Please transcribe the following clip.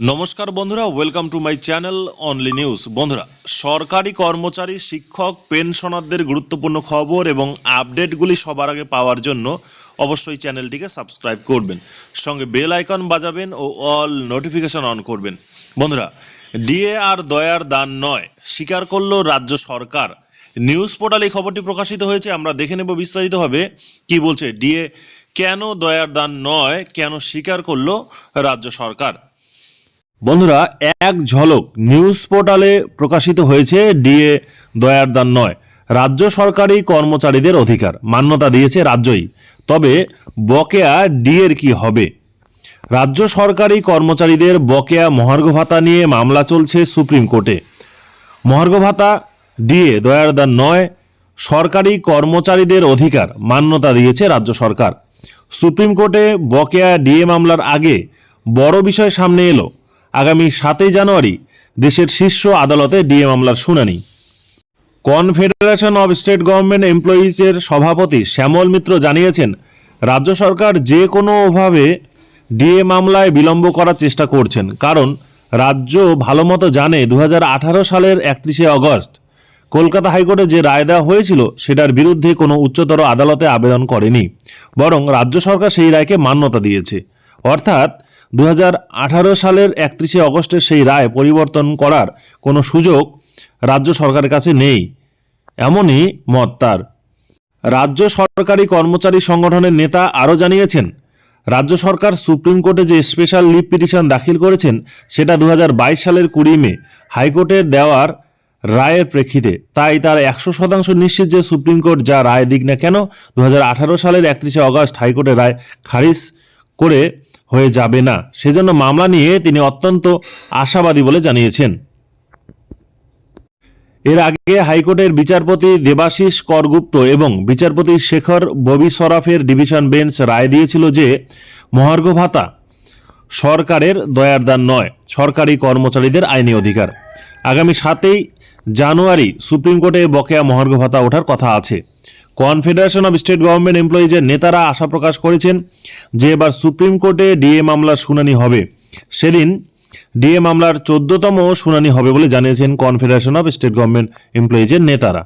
নমস্কার বন্ধুরা welcome to my channel only news বন্ধুরা, সরকারি কর্মচারী, শিক্ষক, পেনশনারদের গুরুত্বপূর্ণ খবর এবং আপডেটগুলি সবার আগে পাওয়ার জন্য অবশ্যই চ্যানেলটিকে সাবস্ক্রাইব করবেন। সঙ্গে বেল আইকন বাজাবেন ও অল নোটিফিকেশন অন করবেন। বন্ধুরা ডিএ আর দয়ার দান নয়, স্বীকার করল রাজ্য সরকার। নিউজ পোর্টালে খবরটি প্রকাশিত হয়েছে, আমরা দেখে নেব বিস্তারিতভাবে কি বলছে। ডিএ কেন দয়ার দান নয়, কেন স্বীকার করল রাজ্য সরকার? বন্ধুরা, এক ঝলক নিউজ পোর্টালে প্রকাশিত হয়েছে ডিএ দয়ার দান নয়। রাজ্য সরকারি কর্মচারীদের অধিকার, মান্যতা দিয়েছে রাজ্যই। তবে বকেয়া ডিএর কি হবে? রাজ্য সরকারি কর্মচারীদের বকেয়া মহার্ঘ ভাতা নিয়ে মামলা চলছে সুপ্রিম কোর্টে। মহার্ঘ ভাতা, ডিএ দয়ার দান নয়, সরকারি কর্মচারীদের অধিকার, মান্যতা দিয়েছে রাজ্য সরকার। সুপ্রিম কোর্টে বকেয়া ডিএ মামলার আগে বড় বিষয় সামনে এলো। আগামী সাতই জানুয়ারি দেশের শীর্ষ আদালতে ডিএ মামলার শুনানি। কনফেডারেশন অব স্টেট গভর্নমেন্ট এমপ্লয়িজের সভাপতি শ্যামল মিত্র জানিয়েছেন, রাজ্য সরকার যে কোনোভাবে ডিএ মামলায় বিলম্ব করার চেষ্টা করছেন। কারণ রাজ্য ভালোমতো জানে দু হাজার আঠারো সালের একত্রিশে আগস্ট কলকাতা হাইকোর্টে যে রায় দেওয়া হয়েছিল সেটার বিরুদ্ধে কোনো উচ্চতর আদালতে আবেদন করেনি। বরং রাজ্য সরকার সেই রায়কে মান্যতা দিয়েছে। অর্থাৎ দু হাজার আঠারো সালের একত্রিশে আগস্টের সেই রায় পরিবর্তন করার কোনো সুযোগ রাজ্য সরকারের কাছে নেই। এমনই মত তার। রাজ্য সরকারি কর্মচারী সংগঠনের নেতা আরও জানিয়েছেন, রাজ্য সরকার সুপ্রিম কোর্টে যে স্পেশাল লিভ পিটিশন দাখিল করেছেন, সেটা দু হাজার বাইশ সালের কুড়ি মে হাইকোর্টের দেওয়ার রায়ের প্রেক্ষিতে। তাই তার একশো শতাংশ নিশ্চিত যে সুপ্রিম কোর্ট যা রায় দিক না কেন দু হাজার আঠারো সালের একত্রিশে অগস্ট হাইকোর্টের রায় খারিজ করে হয়ে যাবে না। সেজন্য মামলা নিয়ে তিনি অত্যন্ত আশাবাদী বলে জানিয়েছেন। এর আগে হাইকোর্টের বিচারপতি দেবাশিস করগুপ্ত এবং বিচারপতি শেখর ববি সরাফের ডিভিশন বেঞ্চ রায় দিয়েছিল যে, মহার্ঘ ভাতা সরকারের দয়ার দান নয়, সরকারি কর্মচারীদের আইনি অধিকার। আগামী সাতই জানুয়ারি সুপ্রিম কোর্টে বকেয়া মহার্ঘ ভাতা ওঠার কথা আছে। কনফেডারেশন অব স্টেট গভর্নমেন্ট এমপ্লয়িজের নেতারা আশা প্রকাশ করেছেন যে এবার সুপ্রিম কোর্টে ডিএ মামলার শুনানি হবে। সেদিন ডিএ মামলার চোদ্দতম শুনানি হবে বলে জানিয়েছেন কনফেডারেশন অব স্টেট গভর্নমেন্ট এমপ্লয়িজের নেতারা।